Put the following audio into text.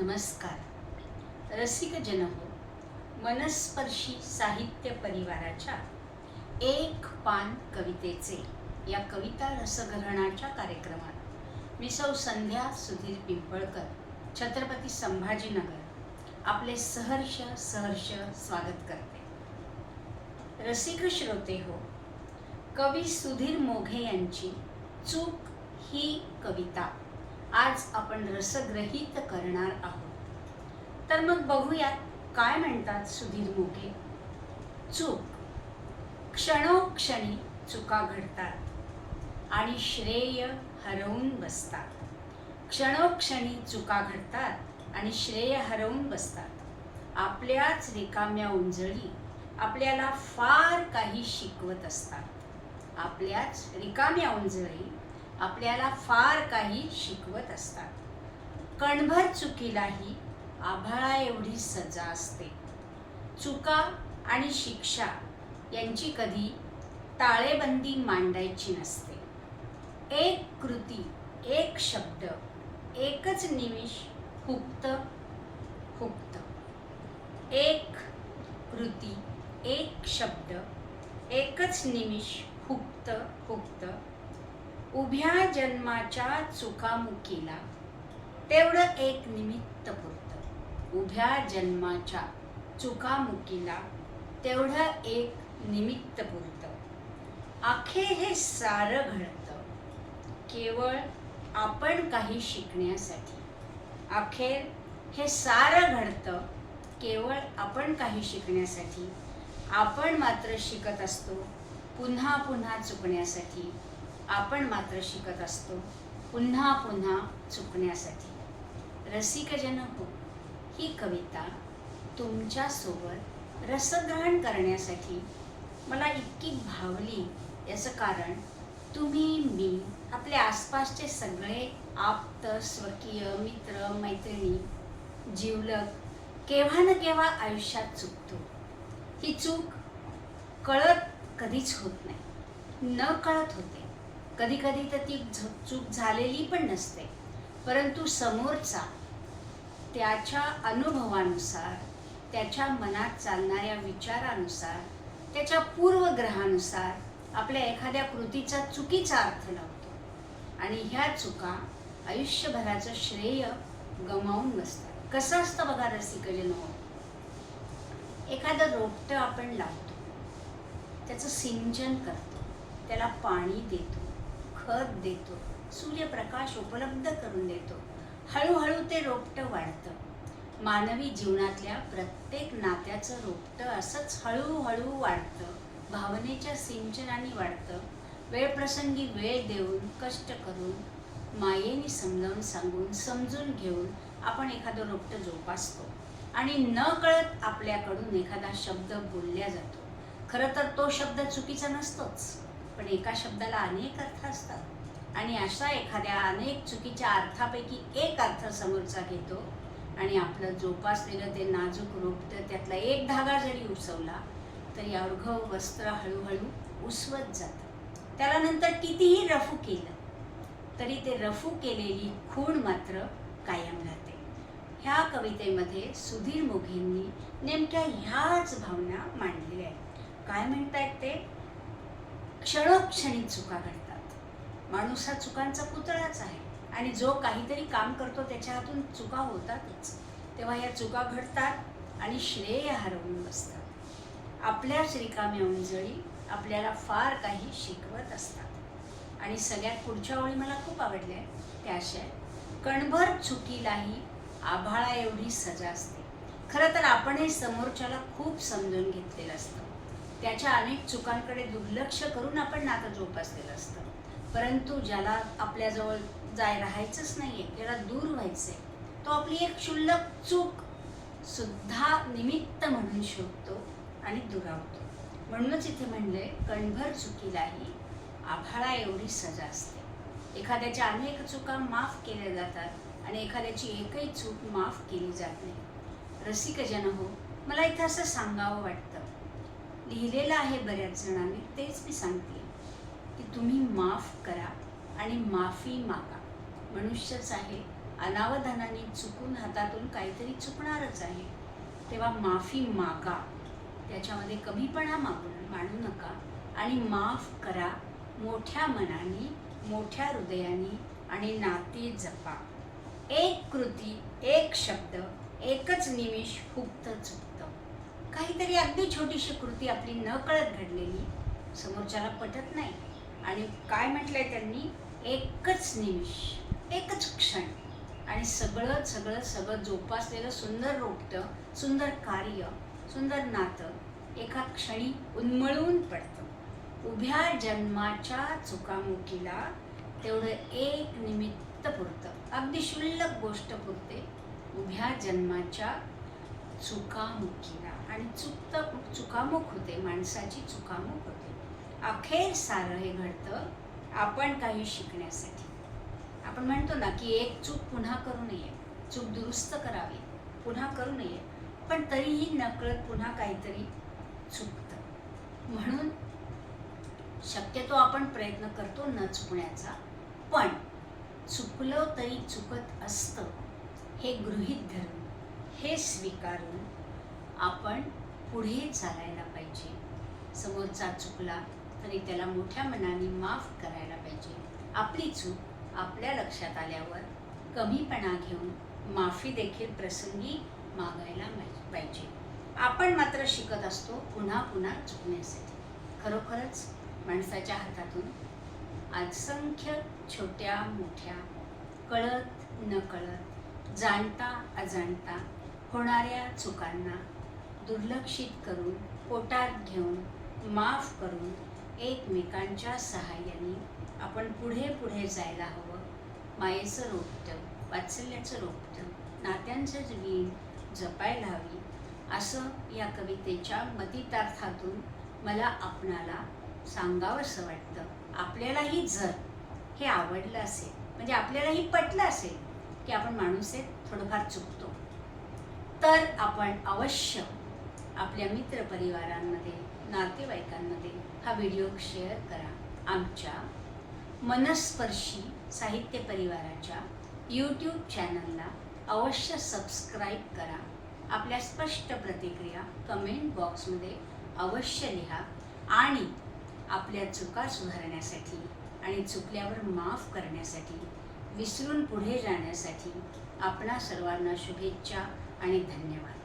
नमस्कार. रसिक जनहो मनस्पर्शी साहित्य परिवाराच्या एक पान कवितेचे या कविता रसग्रहणाच्या कार्यक्रमात मी सौ संध्या सुधीर पिंपळकर छत्रपती संभाजीनगर आपले सहर्ष सहर्ष स्वागत करते. रसिक श्रोते हो कवी सुधीर मोघे यांची चूक ही कविता. आज आपण रसग्रहित करणार आहोत. तर मग बघूयात काय म्हणतात सुधीर मोघे. चूक. क्षणोक्षणी चुका घडतात आणि श्रेय हरवून बसतात. क्षणोक्षणी चुका घडतात आणि श्रेय हरवून बसतात. आपल्याच रिकाम्या उंजळी आपल्याला फार काही शिकवत असतात. आपल्याच रिकाम्या उंजळी आपल्याला फार काही शिकवत असतात. कणभर चुकीलाही आभाळा एवढी सजा असते. चुका आणि शिक्षा यांची कधी ताळेबंदी मांडायची नसते. एक कृती एक शब्द एकच निमिष हुक्त हुक्त एक कृती एक शब्द एकच निमिष हुक्त हुक्त उभ्या जन्माच्या चुकामुकीला तेवढं एक निमित्त पुरतं. उभ्या जन्माच्या चुकामुकीला तेवढं एक निमित्त पुरतं. आखे हे सारं घडतं. केवळ आपण काही शिकण्यासाठी. अखेर हे सारं घडतं. केवळ आपण काही शिकण्यासाठी. आपण मात्र शिकत असतो. पुन्हा पुन्हा चुकण्यासाठी. आपण मात्र शिकत असतो पुन्हा पुन्हा चुकण्यासाठी. रसिकजन हो ही कविता तुमच्यासोबत रसग्रहण करण्यासाठी मला इतकी भावली याचं कारण तुम्ही मी आपल्या आसपासचे सगळे आप्त स्वकीय मित्र मैत्रिणी जीवलग केव्हा ना केव्हा आयुष्यात चुकतो. ही चूक कळत कधीच होत नाही. न कळत होते. कधी कधी तर ती चूक झालेली पण नसते. परंतु समोरचा त्याच्या अनुभवानुसार त्याच्या मनात चालणाऱ्या विचारानुसार त्याच्या पूर्वग्रहानुसार आपल्या एखाद्या कृतीचा चुकीचा अर्थ लावतो. आणि ह्या चुका आयुष्यभराचं श्रेय गमावून बसतात. कसं असतं बघा रसिकजन हो एखादं रोपटं आपण लावतो. त्याचं सिंचन करतो. त्याला पाणी देतो. खत देतो. सूर्यप्रकाश उपलब्ध करून देतो. हळूहळू ते रोपटं वाढतं. मानवी जीवनातल्या प्रत्येक नात्याचं रोपटं असंच हळूहळू वाढतं. भावनेच्या सिंचनाने वाढतं. वेळप्रसंगी वेळ देऊन कष्ट करून मायेने समजावून सांगून समजून घेऊन आपण एखादं रोपटं जोपासतो. आणि न कळत आपल्याकडून एखादा शब्द बोलल्या जातो. खरं तर तो शब्द चुकीचा नसतोच. पण एका शब्दाला अनेक अर्थ असतात. आणि अशा एखाद्या अनेक चुकीच्या अर्थापैकी एक अर्थ समोरचा घेतो आणि आपलं जोपासलेलं ते नाजूक रूप तर त्यातला एक धागा जरी उसवला तरी अवघं वस्त्र हळूहळू उसवत जातं. त्याला नंतर कितीही रफू केलं तरी ते रफू केलेली खूण मात्र कायम राहते. ह्या कवितेमध्ये सुधीर मोघेंनी नेमक्या ह्याच भावना मांडलेल्या आहेत. काय म्हणतायत ते? क्षणक्षणी चुका घडतात. माणूस हा चुकांचा पुतळाच आहे. आणि जो काहीतरी काम करतो त्याच्या हातून चुका होतातच. तेव्हा या चुका घडतात आणि श्रेय हरवून बसतात. आपल्याच रिकाम्या उंजळी आपल्याला फार काही शिकवत असतात. आणि सगळ्यात पुढच्या ओळी मला खूप आवडल्या. त्या अशा कणभर चुकीलाही आभाळा एवढी सजा असते. खरं तर आपणही समोरच्याला खूप समजून घेतलेलं असतं. त्याच्या अनेक चुकांकडे दुर्लक्ष करून आपण नातं जोपासलेलं असतं. परंतु ज्याला आपल्याजवळ जाय राहायचंच नाही आहे त्याला दूर व्हायचं आहे तो आपली एक क्षुल्लक चूक सुद्धा निमित्त म्हणून शोधतो आणि दुरावतो. म्हणूनच इथे म्हणले कणभर चुकीलाही आभाळा एवढी सजा असते. एखाद्याच्या अनेक चुका माफ केल्या जातात आणि एखाद्याची एकही चूक माफ केली जात नाही. रसिकजन हो मला इथं असं सांगावं वाटतं. लिहिलेलं आहे बऱ्याच जणांनी तेच मी सांगते. की तुम्ही माफ करा आणि माफी मागा. मनुष्यच आहे अनावधानाने चुकून हातातून काहीतरी चुकणारच आहे. तेव्हा माफी मागा. त्याच्यामध्ये कमीपणा मागू मानू नका आणि माफ करा मोठ्या मनाने मोठ्या हृदयाने आणि नाती जपा. एक कृती एक शब्द एकच निमिष फुक्त चुकतो. काहीतरी अगदी छोटीशी कृती आपली न कळत घडलेली. समोरच्याला पटत नाही. आणि काय म्हटलंय त्यांनी? एकच निमिष एकच क्षण. आणि सगळं सगळं सगळं जोपासलेलं सुंदर रोपटं सुंदर कार्य सुंदर नातं एका क्षणी उन्मळून पडतं. उभ्या जन्माच्या चुकामुकीला तेवढं एक निमित्त पुरतं. अगदी क्षुल्लक गोष्ट पुरते. उभ्या जन्माच्या चुकामुकीला. आणि चुकतं चुकामुक होते माणसाची चुकामुक होते. अखेर सारं हे घडतं आपण काही शिकण्यासाठी. आपण म्हणतो ना की एक चूक पुन्हा करू नये. चूक दुरुस्त करावी पुन्हा करू नये. पण तरीही नकळत पुन्हा काहीतरी चुकतं. म्हणून शक्यतो आपण प्रयत्न करतो न चुकण्याचा. पण चुकलं तरी चुकत असतं हे गृहीत धरून हे स्वीकारून आपण पुढे चालायला पाहिजे. समोरचा चुकला तरी त्याला मोठ्या मनाने माफ करायला पाहिजे. आपली चूक आपल्या लक्षात आल्यावर कमीपणा घेऊन माफी देखील प्रसंगी मागायला मा- पाहिजे. आपण मात्र शिकत असतो पुन्हा पुन्हा चुकण्यासाठी. खरोखरच माणसाच्या हातातून असंख्य छोट्या मोठ्या कळत न कळत जाणता अजाणता होणाऱ्या चुकांना दुर्लक्षित करून पोटात घेऊन माफ करून एकमेकांच्या सहाय्याने आपण पुढे पुढे जायला हवं. मायेचं रोपटं वात्सल्याचं रोपटं नात्यांचं वीण जपायला हवी. असं या कवितेच्या मतितार्थातून मला आपणाला सांगावंसं वाटतं. आपल्यालाही जर हे आवडलं असेल म्हणजे आपल्यालाही पटलं असेल की आपण माणूस आहे थोडंफार चुकतो. तर आपण अवश्य आपल्या मित्रपरिवारांमध्ये नातेवाईकांमध्ये हा व्हिडिओ शेअर करा. आमच्या मनस्पर्शी साहित्य परिवाराच्या यूट्यूब चॅनलला अवश्य सबस्क्राईब करा. आपल्या स्पष्ट प्रतिक्रिया कमेंट बॉक्समध्ये अवश्य लिहा आणि आपल्या चुका सुधारण्यासाठी आणि चुकल्यावर माफ करण्यासाठी विसरून पुढे जाण्यासाठी आपणा सर्वांना शुभेच्छा आणि धन्यवाद.